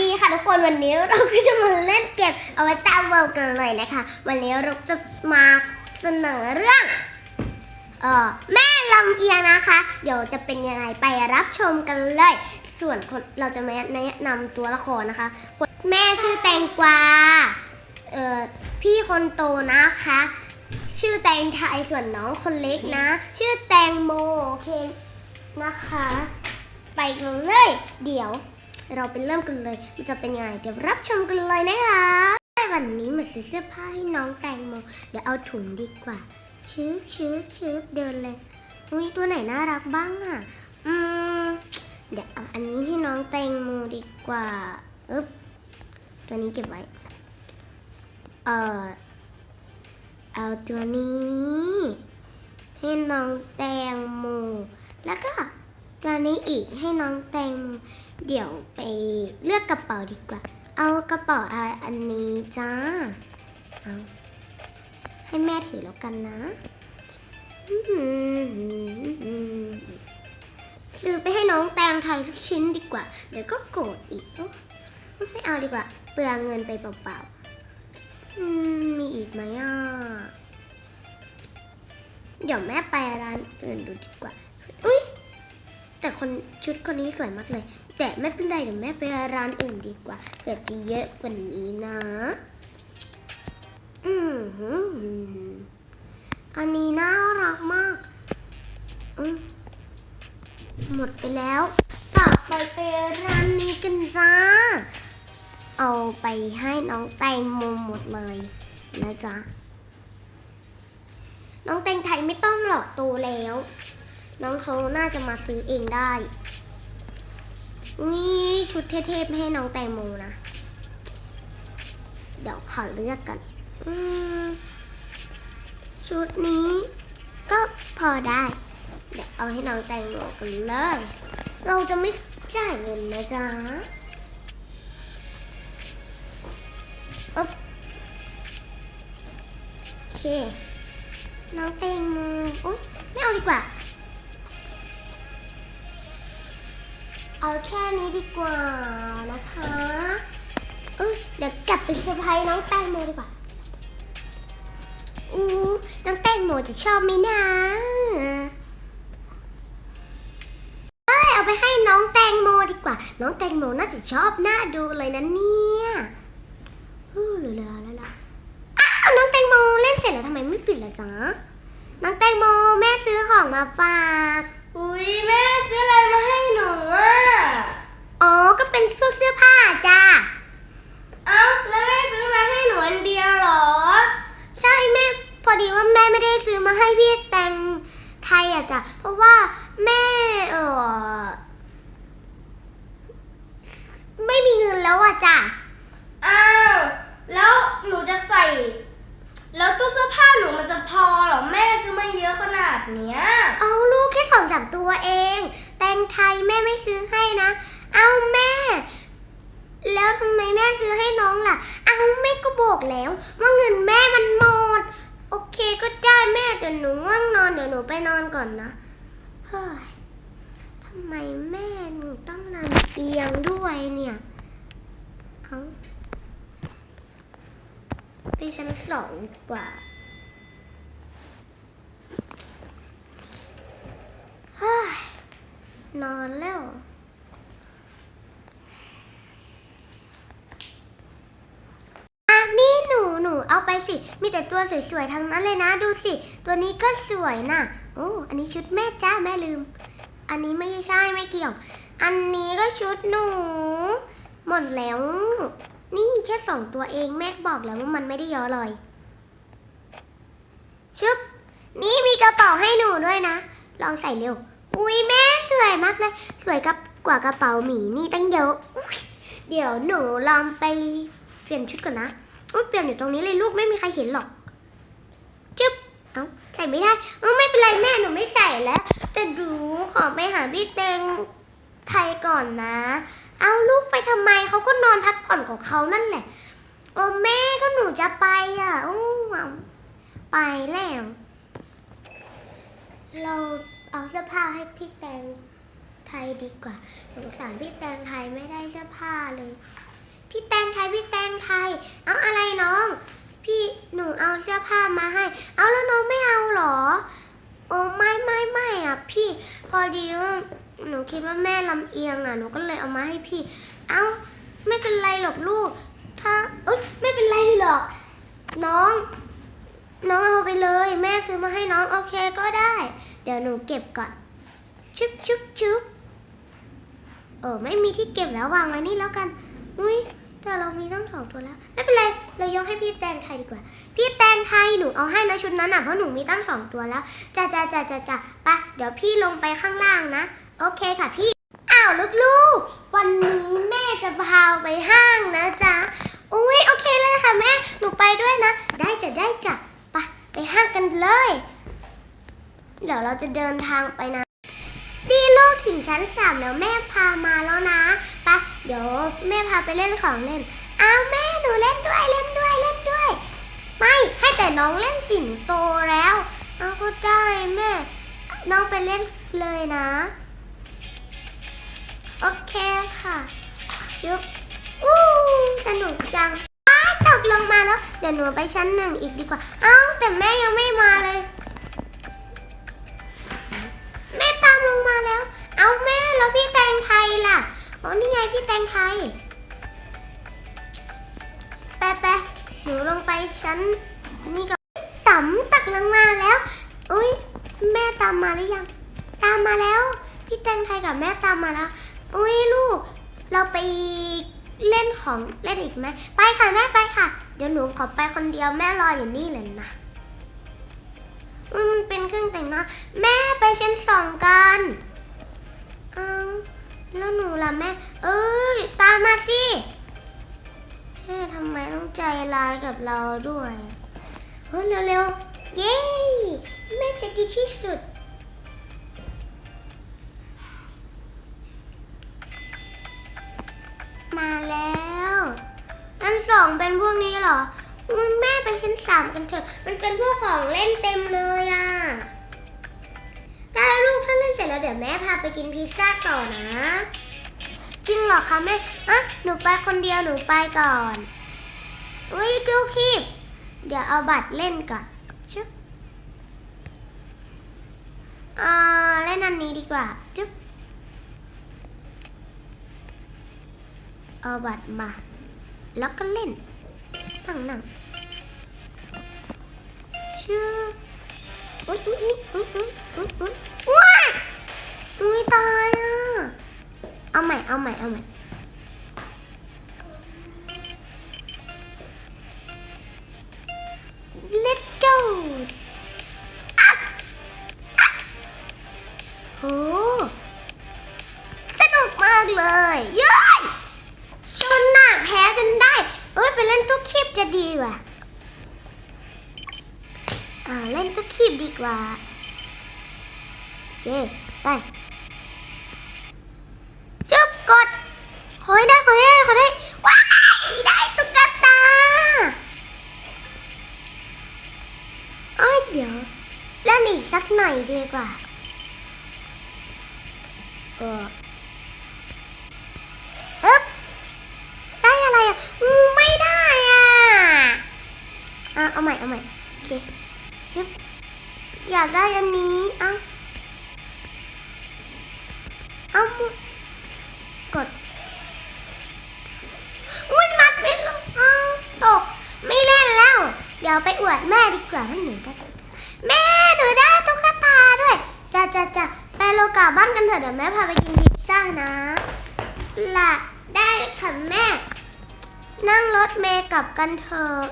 ดีค่ะทุกคนวันนี้เราก็จะมาเล่นเกมเอาไว้ตามเวิลกันเลยนะคะ วันนี้เราจะมาเสนอเรื่องเออแม่ลำเอียงนะคะ เดี๋ยวจะเป็นยังไงไปรับชมกันเลย ส่วนคนเราจะมาแนะนำตัวละครนะคะคแม่ชื่อแตงกวาเออพี่คนโตนะคะ ชื่อแตงไทยส่วนน้องคนเล็กนะ ชื่อแตงโมโอเคนะคะ ไปกันเลย เดี๋ยว เราไปเริ่มกันเลย มันจะเป็นยังไงเดี๋ยวรับชมกันเลยนะคะวันนี้มาซื้อเสื้อผ้าให้น้องแตงโมเดี๋ยวเอาถุงดีกว่าชืบชืบชืบเดินเลยอุ้ยตัวไหนน่ารักบ้างอะ อืมเดี๋ยวเอาอันนี้ให้น้องแตงโมดีกว่าอึ๊บตัวนี้เก็บไว้ เอ่อ เอาตัวนี้ ให้น้องแตงโม แล้วก็ตัวนี้อีกให้น้องแตงโม เดี๋ยวไปเลือกกระเป๋าดีกว่า เอากระเป๋าอันนี้จ้า เอาให้แม่ถือแล้วกันนะซื้อไปให้น้องแตงไทยสักชิ้นดีกว่า เดี๋ยวก็โกรธอีกไม่เอาดีกว่า เปลืองเงินไปเปล่าๆมีอีกไหมอะ เดี๋ยวแม่ไปร้านอื่นดูดีกว่า แต่คนชุดคนนี้สวยมากเลย แต่ไม่เป็นไรเดี๋ยวแม่ไปร้านอื่นดีกว่าเผื่อจะเยอะกว่านี้นะ อืมหืออันนี้น่ารักมากอืมหมดไปแล้วต่อไปไปร้านนี้กันจ้า เอาไปให้น้องแตงโมหมดเลยนะจ๊ะ น้องแตงไทยไม่ต้องหรอกโตแล้ว น้องเขาน่าจะมาซื้อเองได้นี่ชุดเท่ๆให้น้องแตงโมนะ เดี๋ยวขอเลือกกันชุดนี้ก็พอได้ เดี๋ยวเอาให้น้องแตงโมกันเลย เราจะไม่จ่ายเงินนะจ๊ะอ๊บโอเค น้องแตงโมโอ๊ยไม่เอาดีกว่า เอาแค่นี้ดีกว่านะคะเออเดี๋ยวกลับไปเซอร์ไพรส์น้องแตงโมดีกว่าอู้น้องแตงโมจะชอบไหมนะเอ้ยเอาไปให้น้องแตงโมดีกว่า น้องแตงโมน่าจะชอบหน่าดูเลยนะเนี่ยฮู้เหลือแล้วล่ะอ้าวน้องแตงโมเล่นเสร็จแล้วทำไมไม่ปิดล่ะจ๊ะน้องแตงโมแม่ซื้อของมาฝาก อุ้ยแม่ซื้ออะไรมาให้หนูอะ อ๋อ ก็เป็น พวกเสื้อผ้าจ้าเอ้าแล้วแม่ซื้อมาให้หนูอันเดียวเหรอ ใช่แม่พอดีว่าแม่ไม่ได้ซื้อมาให้พี่แตงไทยอะจ้ะเพราะว่าแม่เออไม่มีเงินแล้วอะจ้ะอ้าวแล้วหนูจะใส่ แล้วตู้เสื้อผ้าหนูมันจะพอเหรอแม่ซื้อมาเยอะขนาดเนี้ยเอาลูกแค่สองสามตัวเอง แตงไทยแม่ไม่ซื้อให้นะ เอาแม่ แล้วทำไมแม่ซื้อให้น้องล่ะ เอาแม่ก็บอกแล้ว ว่าเงินแม่มันหมด โอเคก็ได้แม่แต่หนูง่วงนอนเดี๋ยวหนูไปนอนก่อนนะเฮ้ยทำไมแม่หนูต้องนอนเตียงด้วยเนี่ยเอาไปชั้นสองดีกว่าเฮ้ยนอนแล้วอะนี่หนูหนูเอาไป สิ มีแต่ตัวสวยๆทั้งนั้นเลยนะ ดูสิ ตัวนี้ก็สวยนะโอ้อันนี้ชุดแม่จ้าแม่ลืม อันนี้ไม่ใช่ไม่เกี่ยว อันนี้ก็ชุดหนู หมดแล้ว นี่แค่สองตัวเองแม่บอกแล้วว่ามันไม่ได้เยอะเลยชึบ นี่มีกระเป๋าให้หนูด้วยนะ ลองใส่เร็ว อุ้ยแม่สวยมากเลย สวยกับกว่ากระเป๋าหมีนี่ตั้งเยอะ เดี๋ยวหนูลองไปเปลี่ยนชุดก่อนนะ อุ๊ยเปลี่ยนอยู่ตรงนี้เลยลูกไม่มีใครเห็นหรอกจึ๊บเอ้าใส่ไม่ได้เอ้าไม่เป็นไรแม่หนูไม่ใส่แล้ว แต่ดูขอไปหาพี่เตงไทยก่อนนะ เอาลูกไปทำไมเขาก็นอนพักผ่อนของเขานั่นแหละโอ้แม่ก็หนูจะไปอะโอ้ไปแล้ว เราเอาเสื้อผ้าให้ที่แตงไทยดีกว่าสงสารพี่แตงไทยไม่ได้เสื้อผ้าเลย พี่แตงไทยพี่แตงไทย เอาอะไรน้อง พี่หนูเอาเสื้อผ้ามาให้ เอาแล้วน้องไม่เอาหรอ โอ้ไม่ไม่ไม่อะ พี่พอดีว่าหนูคิดว่าแม่ลำเอียงอะหนูก็เลยเอามาให้พี่ เอาไม่เป็นไรหรอกลูก ถ้าเอ้ยไม่เป็นไรหรอก น้อง น้องเอาไปเลย แม่ซื้อมาให้น้องโอเคก็ได้ เดี๋ยวหนูเก็บก่อนชึบชึบชึบเออไม่มีที่เก็บแล้ววางไว้นี่แล้วกัน อุ้ย แต่เรามีตั้งสองตัวแล้ว ไม่เป็นไร เรายกให้พี่แตงไทยดีกว่า พี่แตงไทยหนูเอาให้นะชุดนั้นอะเพราะหนูมีตั้งสองตัวแล้วจ้าจ้าจ้าจ้าจ้าไปเดี๋ยวพี่ลงไปข้างล่างนะ โอเคค่ะพี่ อ้าวลูกๆ วันนี้แม่จะพาไปห้างนะจ๊ะ อุ้ยโอเคเลยค่ะแม่ หนูไปด้วยนะ ได้จ้ะได้จ้ะไปไปห้างกันเลย เดี๋ยวเราจะเดินทางไปนะ ดีลูกถึงชั้นสามแล้วแม่พามาแล้วนะ เดี๋ยวแม่พาไปเล่นของเล่น อ้าวแม่หนูเล่นด้วยเล่นด้วยเล่นด้วย ไม่ให้แต่น้องเล่นสิงโตแล้วเอาก็ได้แม่ น้องไปเล่นเลยนะ โอเคค่ะชุบอู้สนุกจังตกลงมาแล้ว เดี๋ยวหนูไปชั้นหนึ่งอีกดีกว่าเอ้าแต่แม่ยังไม่มา อ๋อนี่ไงพี่แตงไทยไปไปหนูลงไปชั้น นี่ก็ต่ำตักลงมาแล้วอุ้ยแม่ตามมาหรือยัง ตามมาแล้ว พี่แตงไทยกับแม่ตามมาแล้วอุ้ยลูก เราไปเล่นของเล่นอีกไหมไปค่ะแม่ไปค่ะ เดี๋ยวหนูขอไปคนเดียวแม่รออยู่นี่เลยนะอุ๊ยมันเป็นเครื่องแต่งหน้าแม่ไปชั้นสองกันเอา แล้วหนูล่ะแม่ เอ้ย ตามมาสิ แม่ทำไมต้องใจร้ายกับเราด้วยเฮ้ยเร็วๆ เย้ แม่จะดีที่สุด มาแล้วชั้นสองเป็นพวกนี้เหรออุ๊ยแม่ไปชั้นสามกันเถอะ มันเป็นพวกของเล่นเต็มเลยอะได้ลูก แล้วเดี๋ยวแม่พาไปกินพิซซ่าต่อนะ จริงเหรอคะแม่อะหนูไปคนเดียวหนูไปก่อน อุ้ยกิ้วคีบเดี๋ยวเอาบัตรเล่นก่อนชึบอ่าเล่นอันนี้ดีกว่าจึ๊บเอาบัตรมา แล้วก็เล่น นั่งนั่งชื่ออุ้ยอุ้ยอุ้ยอุ้ยอุ้ยอุ้ย อุ้ยตายอะ เอาใหม่ เอาใหม่ เอาใหม่ Let's go อัพอัพโหสนุกมากเลยเย้ยชนหน้าแพ้จนได้ เอ้ย ไปเล่นตุ๊กคีบจะดีกว่าอ่าเล่นตุ๊กคีบดีกว่าโอเคไปจึ๊บกดขอให้ได้ขอให้ได้ขอให้ได้ว้ายได้ตุ๊กตาเอ้ยเดี๋ยวเล่นอีกสักหน่อย ดีกว่าเอออึ๊บได้อะไรอะไม่ได้อะอะเอาใหม่เอาใหม่โอเคชึบอยากได้อันนี้เอ้าเอากดอุ้ยมัดไม่ลงเอาตกไม่เล่นแล้ว เดี๋ยวไปอวดแม่ดีกว่าว่าหนูได้แม่หนูได้ จ้าจ้าไปโลกาบ้านกันเถอะเดี๋ยวแม่พาไปกินพิซซ่านะล่ะได้ค่ะแม่ นั่งรถเมย์กลับกันเถอะ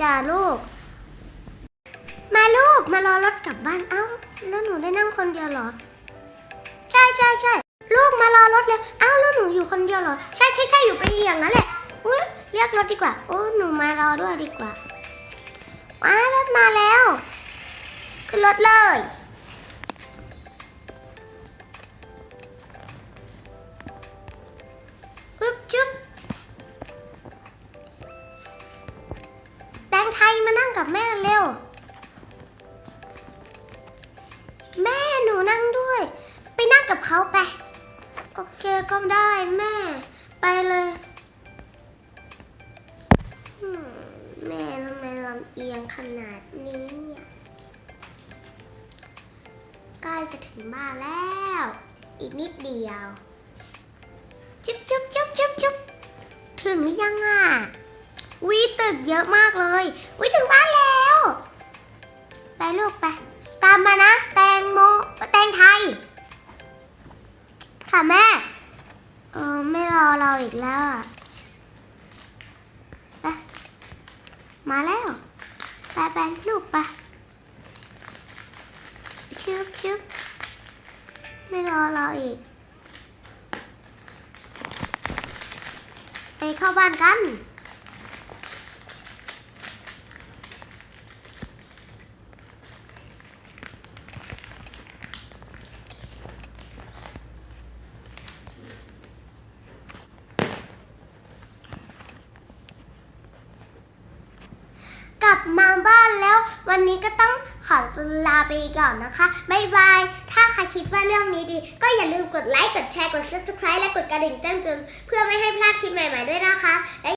จ้าลูก มาลูกมารอรถกลับบ้านเอ้า แล้วหนูได้นั่งคนเดียวเหรอ ใช่ใช่ใช่ลูกมารอรถแล้วเอ้าแล้วหนูอยู่คนเดียวเหรอ ใช่ใช่ใช่อยู่ไปอย่างนั้นแหละอุ้ยเรียกรถดีกว่าโอ้หนูมารอด้วยดีกว่าว้ารถมาแล้ว ขึ้นรถเลย จุ๊บจุ๊บถึงหรือยังอะวิตึกเยอะมากเลยวิถึงบ้านแล้ว ไปลูกไป ตามมานะ แตงโมแตงไทย ค่ะแม่ เออไม่รอเราอีกแล้วอะไปมาแล้ว ไปไปลูกไปชึบชึบไม่รอเราอีก ไปเข้าบ้านกัน กลับมาบ้านแล้ว วันนี้ก็ต้องขอตัวลาไปก่อนนะคะ บ๊ายบาย รคิดว่าเรื่องนี้ดี ก็อย่าลืมกดไลค์ กดแชร์ กด subscribe และกดกระดิ่งแจ้งเตือนเพื่อไม่ให้พลาดคลิปใหม่ๆด้วยนะคะและ